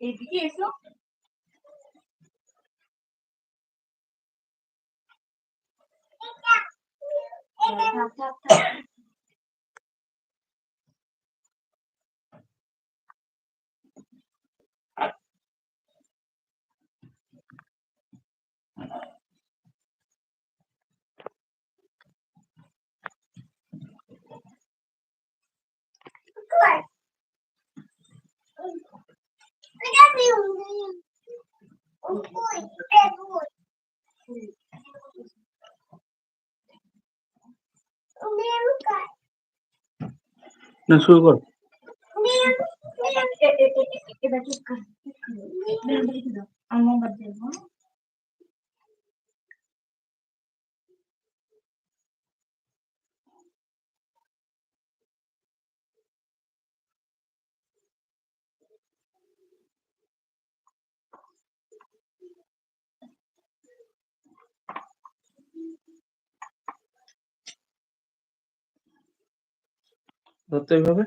এদিকে এসো থাক, থাক, থাক। না শুরু কর এ- এ- এ- এ- এবার ঠিক কর, ঠিক কর। বের করে রেখে দাও। আমি মোমবাতি দেবো, হ্যাঁ? ধরতে এইভাবে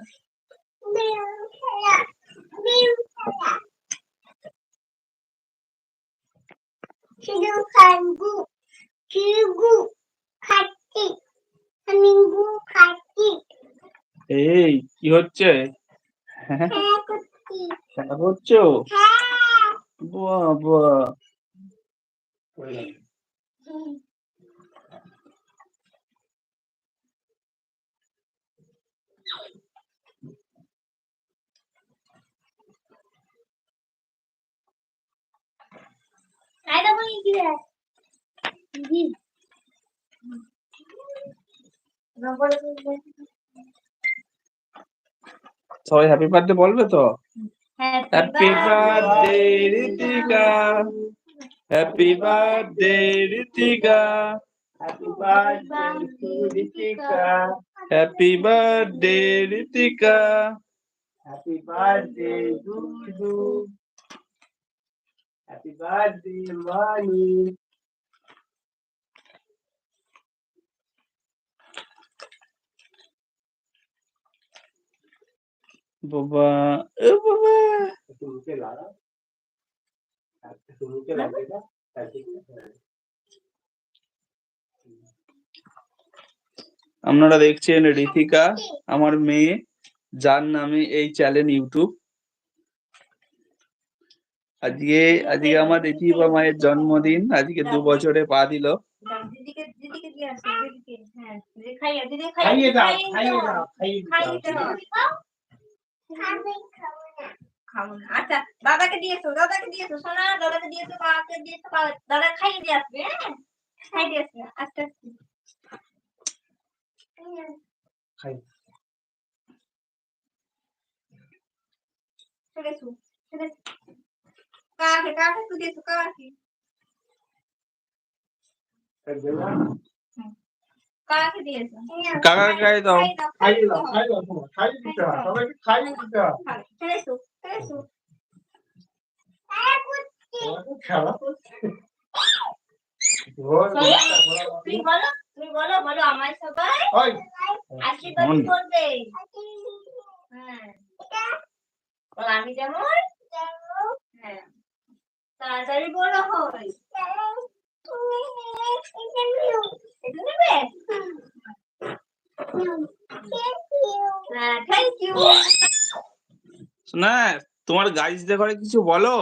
এই কি হচ্ছে? হ্যাঁ খেলা করছ? বাবা। সবাই হ্যাপি বার্থডে বলবে তো? Happy birthday Ritika. Happy birthday Ritika. Happy birthday to Ritika. Happy birthday Ritika. Happy birthday দুদু বাবা এ বাবা আপনারা দেখছেন রিতিকা আমার মেয়ে যার নামে এই চ্যানেল ইউটিউব আজকে আজকে আমার রিতিকা মায়ের জন্মদিন আজকে দু বছরে পা দিল। দিদিকে দিদিকে দিয়ে আসো দিদিকে হ্যাঁ দিদি খাইয়ে দিদি খাইয়ে দাও খাইয়ে খাইয়ে দাও খাইয়ে খাইয়ে দাও। হবে খাব না। আচ্ছা দাদাকে দিয়েছ দাদাকে দিয়েছ সোনা দাদাকে দিয়েছ কাকে দিয়েছ দাদা খাইয়ে দিয়ে আসবে হ্যাঁ? খাইয়ে দিয়ে আসবে আস্তে আস্তে। খাই। চলে চলে এসো। কাকে কাকে তুই দিয়েছ কাকে কাকে দিয়েছ কাকা খাইয়ে দাও দিতে দিতে খেলা তুমি বলো তুমি বলো বলো আমার সবাই আশীর্বাদ। করবে হ্যাঁ আমি যেমন হ্যাঁ তাড়াতাড়ি বড় হ্যাঁ। থ্যাংক ইউ না তোমার গাইজদের ঘরে কিছু বলো?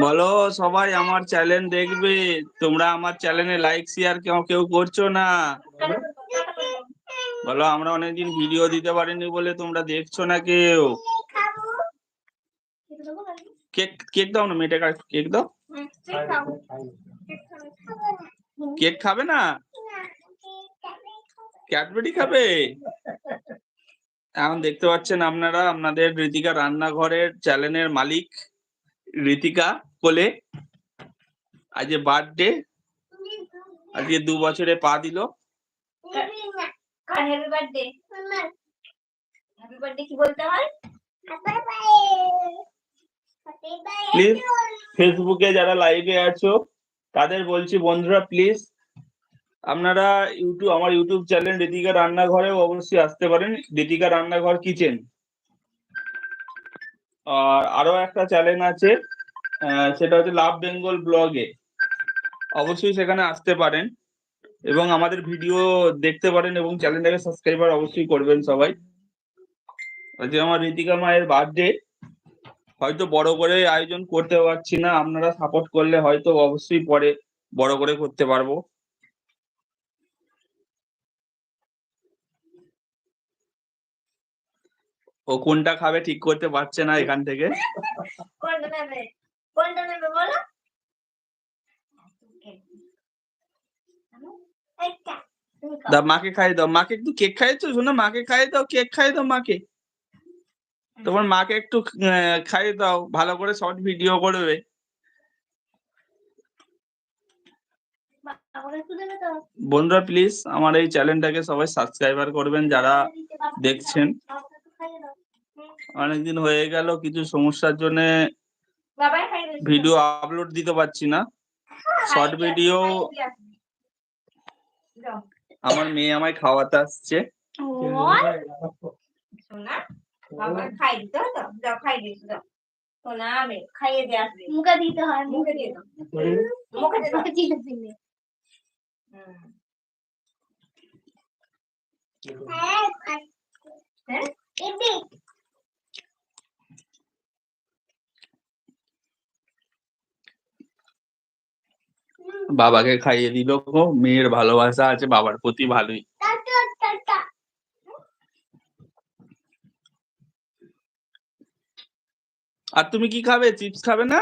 বলো সবাই আমার চ্যানেল দেখবে। তোমরা আমার চ্যানেলে লাইক শেয়ার কেউ কেউ করছ না। বলো আমরা অনেকদিন ভিডিও দিতে পারিনি বলে তোমরা দেখছ না কেউ। কেক কেক দাও না মেয়েটাকে আর কেক দাও। কেক খাবে না? ক্যাডবেরি খাবে? এখন দেখতে পাচ্ছেন আপনারা, আপনাদের ঋতিকা রান্নাঘরের চ্যানেলের মালিক ঋতিকা কোলে। আজকে বার্থডে আজকে দু বছরে পা দিল। বার্থডে কি বলতে হয়? প্লিজ ফেসবুকে যারা লাইভে আছো, তাদের বলছি, বন্ধুরা প্লিজ আপনারা ইউটিউব আমার ইউটিউব চ্যানেল ঋতিকা রান্নাঘরেও অবশ্যই আসতে পারেন। ঋতিকা রান্নাঘর কিচেন আর আরও একটা চ্যানেল আছে সেটা হচ্ছে লাভ বেঙ্গল ব্লগে অবশ্যই সেখানে আসতে পারেন এবং আমাদের ভিডিও দেখতে পারেন এবং চ্যানেলটাকে সাবস্ক্রাইবার অবশ্যই করবেন সবাই। আজকে আমার ঋতিকা মায়ের বার্থডে হয়তো বড় করে আয়োজন করতে পারছি না আপনারা সাপোর্ট করলে হয়তো অবশ্যই পরে বড় করে করতে পারব। ও কোনটা খাবে ঠিক করতে পারছে না এখান থেকে। কোনটা নেবে? কোনটা নেবে বলো? এইটা তুমি খাও। দাও মাকে খাই দাও। মাকে একটু কেক খাইয়েছো? শোনো মাকে খাই দাও কেক খাই দাও মাকে। তোমার মাকে একটু খাইয়ে দাও, ভালো করে শর্ট ভিডিও করবে। বন্ধুরা প্লিজ আমার এই চ্যানেলটাকে সবাই সাবস্ক্রাইবার করবেন, যারা দেখছেন। অনেকদিন হয়ে গেল, কিছু সমস্যার জন্য। ভিডিও আপলোড দিতে পারছি না শর্ট। যাও। আমার মেয়ে আমায় খাওয়াতে আসছে বাবা খাই দিতে হয় তো? যাও খাই দিয়েছ যাও। সোনা আমি খাইয়ে দিয়ে আসবে। মুখে দিতে হয় মুখে দিয়ে দাও। মুখে দিয়ে দাও। মুখে চিনে চিনে হ্যাঁ বাবাকে খাইয়ে দিল গো মেয়ের ভালোবাসা আছে বাবার প্রতি ভালোই টাটা টাটা আর তুমি কি খাবে? চিপস খাবে না?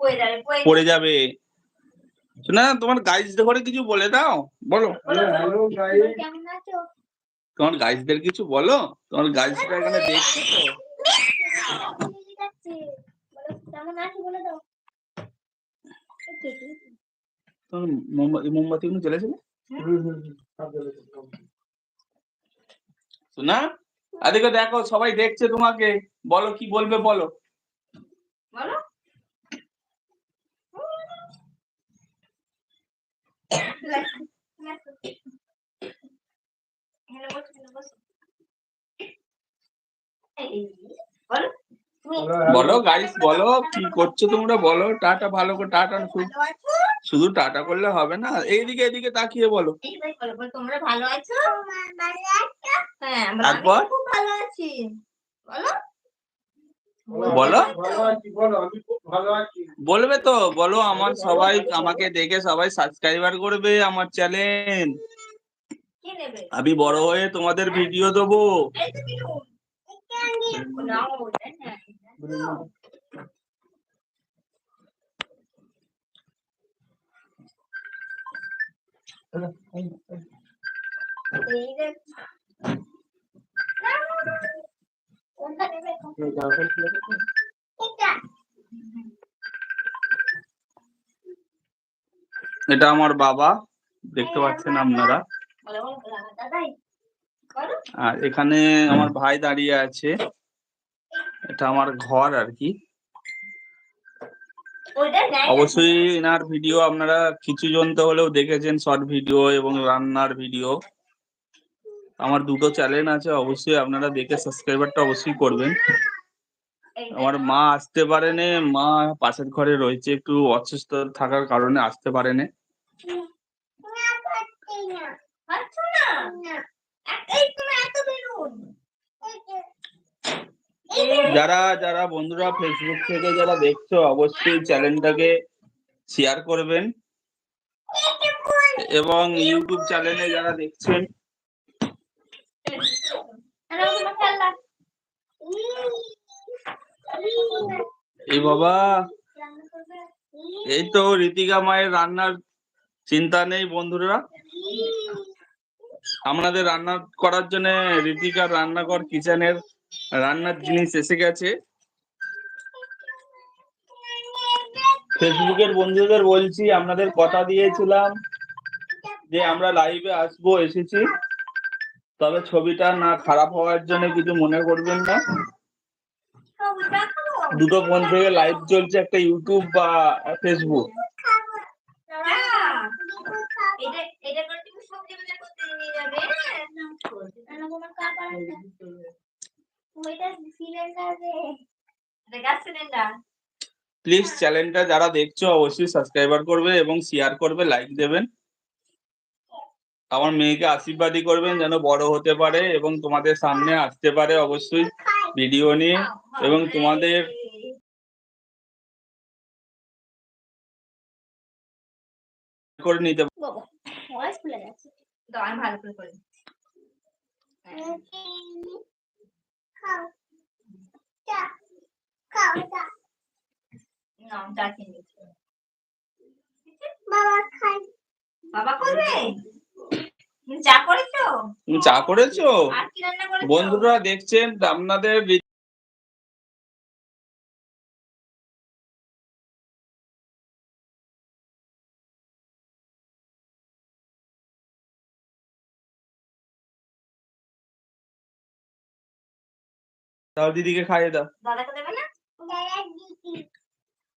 পড়ে যাবে পড়ে পড়ে না তোমার গাইজদের ঘরে কিছু বলে দাও বলো। হ্যালো গাইস কেমন আছো? তোমার গাইজদের কিছু বলো? তোমার গাইজরা এখানে দেখছে তো। কেমন আছো বলে দাও? তোমার মোমবাতি মোমবাতি গুলো জ্বলেছিল শোনা আদিকে দেখো সবাই দেখছে তোমাকে। বলো কি বলবে বলো। বলো। বলো। বলো গাইস বলো কি করছ তোমরা? বলো টাটা ভালো করে টাটা শুধু- শুধু টাটা করলে হবে না? এইদিকে এদিকে তাকিয়ে বলো। তোমরা ভালো আছো? হ্যাঁ আমরা তারপর? খুব ভালো আছি। বলো। বলো। ভালো আছি বলো? আমি খুব ভালো আছি বলবে তো বলো আমার সবাই আমাকে দেখে সবাই সাবস্ক্রাইবার করবে আমার চ্যানেল আমি বড় হয়ে তোমাদের ভিডিও দেবো। এটা আমার বাবা দেখতে পাচ্ছেন আপনারা। বলো আর এখানে আমার ভাই দাঁড়িয়ে আছে। এটা আমার ঘর আর কি। অবশ্যই এনার ভিডিও আপনারা কিছু জন তো হলেও দেখেছেন শর্ট ভিডিও এবং রান্নার ভিডিও আমার দুটো চ্যানেল আছে অবশ্যই আপনারা দেখে সাবস্ক্রাইবারটা অবশ্যই করবেন আমার মা আসতে পারেনি মা পাশের ঘরে রয়েছে একটু অসুস্থ থাকার কারণে আসতে পারেনি না যারা যারা বন্ধুরা ফেসবুক থেকে যারা দেখছ, অবশ্যই চ্যানেলটাকে শেয়ার করবেন। এবং ইউটিউব চ্যানেলে যারা দেখছেন, এই বাবা, এই তো ঋতিকা মায়ের রান্নার চিন্তা নেই বন্ধুরা। আপনাদের রান্না করার জন্য ঋতিকার রান্নাঘর কিচেনের রান্নার জিনিস এসে গেছে। ফেসবুকের বন্ধুদের বলছি আপনাদের কথা দিয়েছিলাম যে আমরা লাইভে আসব এসেছি। তবে ছবিটা না খারাপ হওয়ার জন্য কিছু মনে করবেন না। দুটো ফোন থেকে লাইভ চলছে একটা ইউটিউব বা ফেসবুক প্লিজ চ্যানেলটা যারা দেখছ অবশ্যই সাবস্ক্রাইবার করবে এবং শেয়ার করবে লাইক দেবেন। আমার মেয়েকে আশীর্বাদই করবেন যেন বড় হতে পারে এবং তোমাদের সামনে আসতে পারে অবশ্যই ভিডিও নিয়ে এবং তোমাদের করে নিতে ভালো করে বাবা করবে? চা করেছ? চা করেছ? বন্ধুরা দেখছেন আপনাদের দাও দিদিকে খাইয়ে দাও। দাদাকে দেবে না?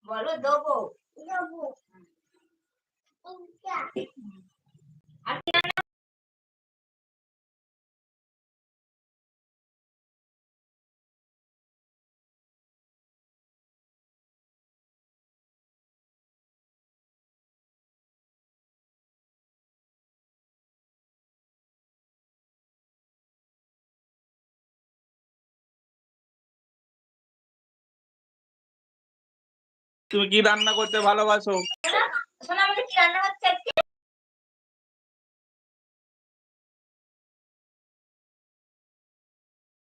বলো দেবো। দেবো। তুমি কি রান্না করতে ভালোবাসো?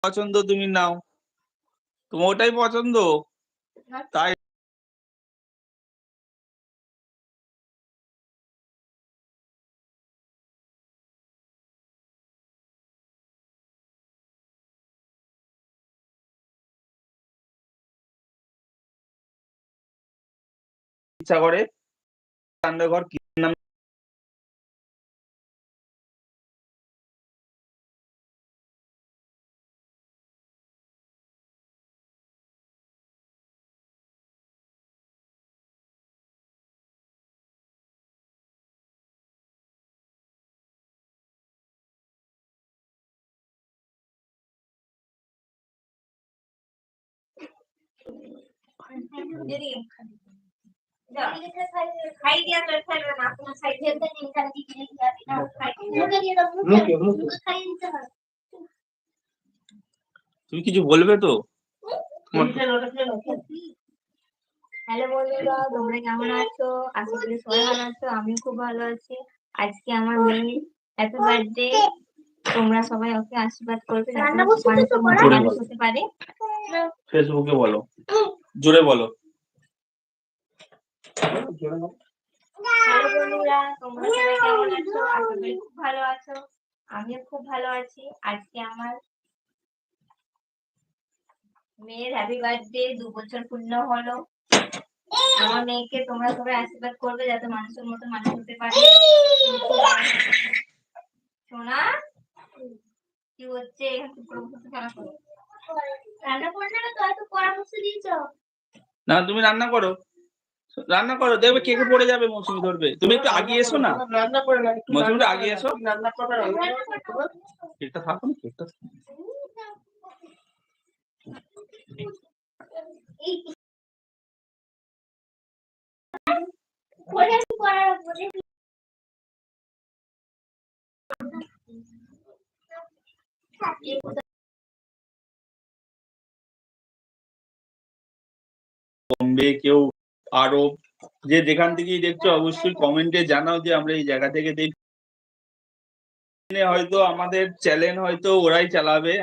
পছন্দ তুমি নাও। তোমার ওটাই পছন্দ? তাই ইচ্ছা করে রান্নাঘর কি? নাম দিদি তুমি কিছু বলবে তো? হ্যালো বন্ধুরা তোমরা কেমন আছো? আশা করি সবাই ভালো আছো আমিও খুব ভালো আছি। আজকে আমার মেয়ের হ্যাপি বার্থডে তোমরা সবাই ওকে আশীর্বাদ করবে? মানুষ হতে পারে। ফেসবুকে বলো। জোরে বলো। তোমরা সবাই করি আশীর্বাদ করবে যাতে মানুষের মতো মানুষ হতে পারে সোনা কি হচ্ছে করো রান্না করলে না তো এত পরামর্শ দিয়েছ না, তুমি রান্না করো। রান্না করো দেখবে কেকে পড়ে যাবে মৌসুমি ধরবে। তুমি একটু আগে এসো না। রান্না করে না রান্না আগে এসো। রান্না করবে কেকটা থাকো না কেকটা বম্বে কেউ আরব যে যেখান থেকেই দেখছ অবশ্যই কমেন্টে জানাও যে আমরা এই জায়গা থেকে দেখি হয়তো আমাদের চ্যানেল হয়তো ওরাই চালাবে।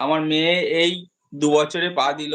আমার মেয়ে এই দু বছরে পা দিল।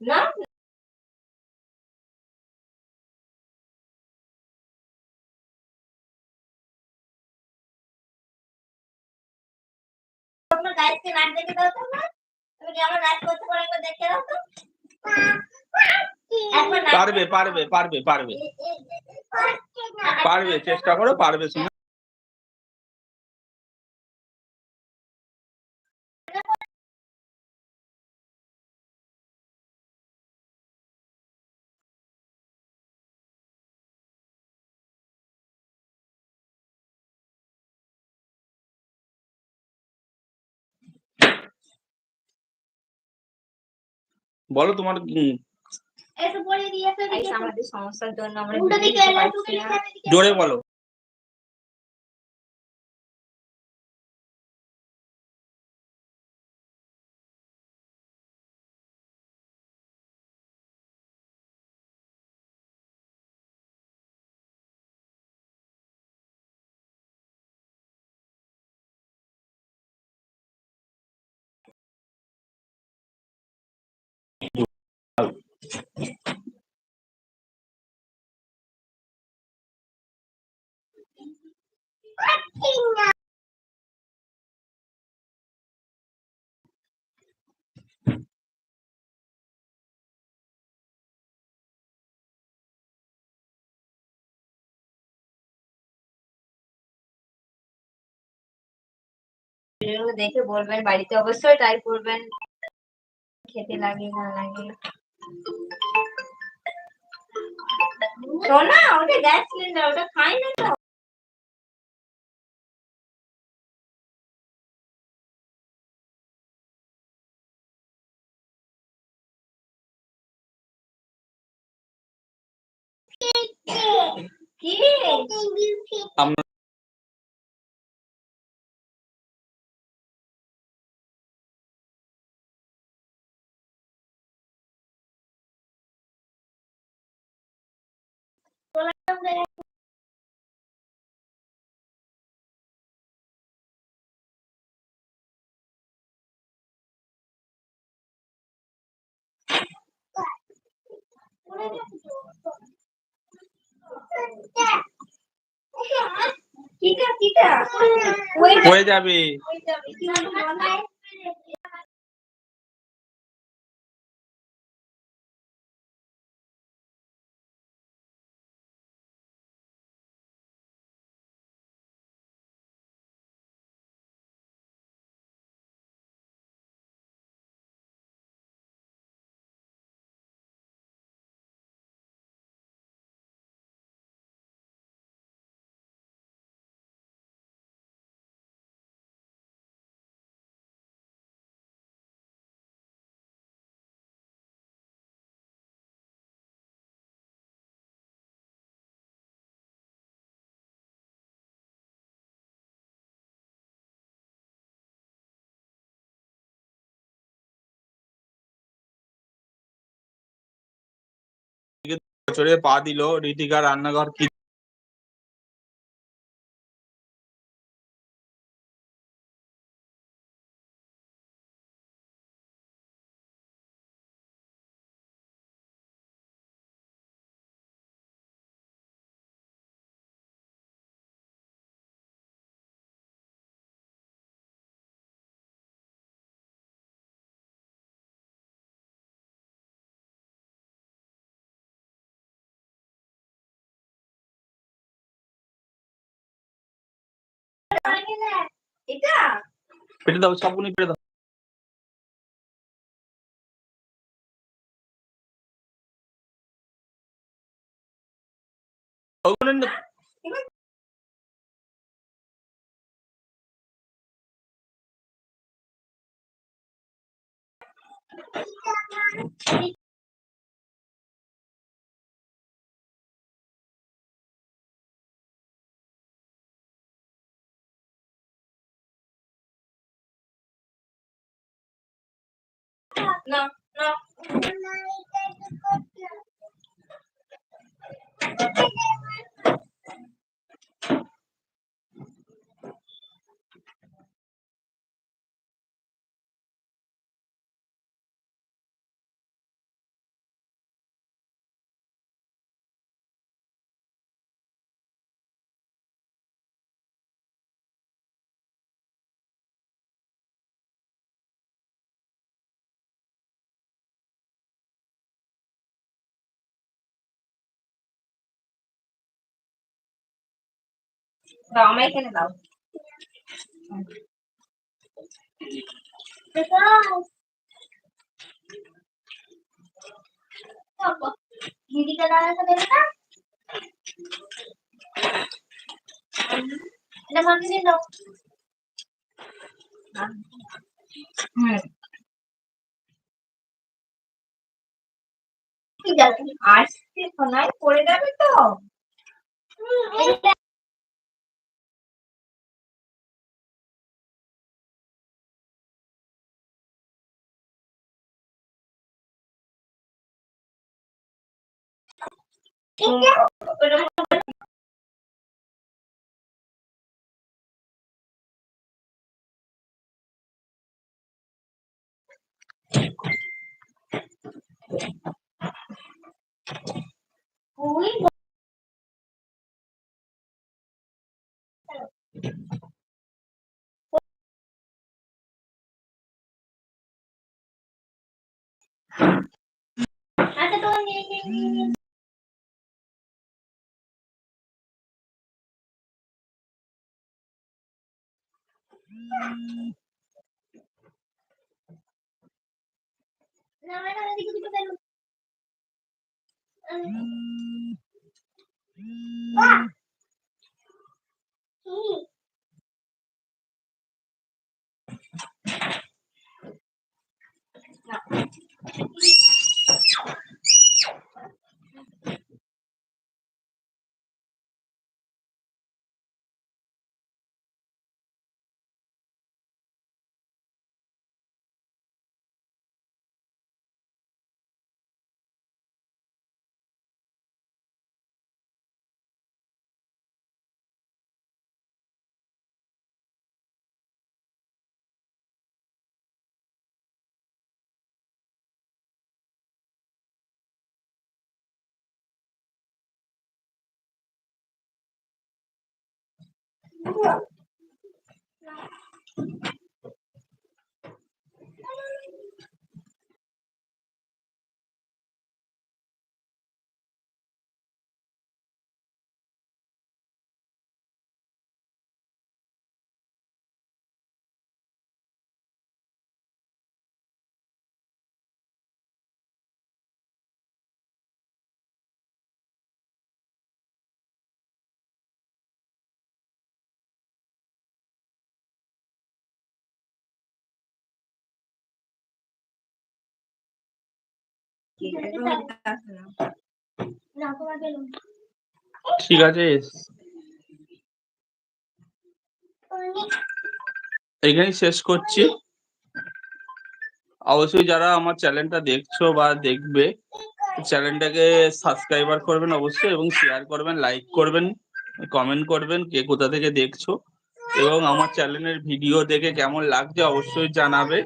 না। আপনার গাইডকে নাচ দেখে দাও তো মা। তুমি কি আমার নাচ করতে পারো একবার দেখে দাও তো। পারবে পারবে পারবে পারবে। পারবে চেষ্টা করো পারবে। শুনে বলো তোমার আমাদের সমস্যার জন্য আমরা জোরে বলো। ভিডিওগুলো দেখে বলবেন, বাড়িতে অবশ্যই ট্রাই করবেন। খেতে লাগে, না লাগে। সোনা ওটা গ্যাস সিলিন্ডার ওটা খাই না তো। কি হয়ে যাবে। বছরে পা দিল ঋতিকা রান্নাঘর কি পেটে দাও সাবুনি পেটে দাও ওগুলো না- না দাও এখানে দাও দিদিকে দাঁড়াতে দেবে না এটা দাও হুম ঠিক আছে আজকে সোনায় পড়ে যাবে তো এটা ওই আচ্ছা তোমার নিয়ে নিয়ে Thank you. ঠিক আছে এখানেই শেষ করছি। অবশ্যই যারা আমার চ্যানেলটা দেখছ বা দেখবে চ্যানেলটাকে সাবস্ক্রাইবার করবেন অবশ্যই এবং শেয়ার করবেন লাইক করবেন কমেন্ট করবেন কে কোথা থেকে দেখছ। এবং আমার চ্যানেলের ভিডিও দেখে কেমন লাগছে অবশ্যই জানাবে।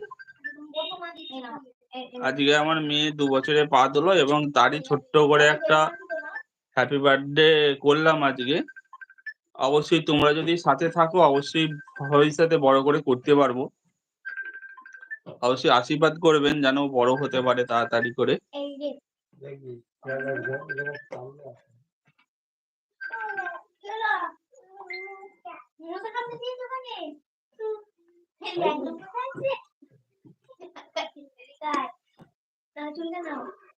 আজকে আমার মেয়ে দু বছরে পা দিলো এবং তারই ছোট্ট করে একটা হ্যাপি বার্থডে করলাম আজকে। অবশ্যই তোমরা যদি সাথে থাকো, অবশ্যই ভবিষ্যতে বড় করে করতে পারব। অবশ্যই আশীর্বাদ করবেন যেন বড় হতে পারে তাড়াতাড়ি করে। এই যে দেখবি জায়গা জায়গা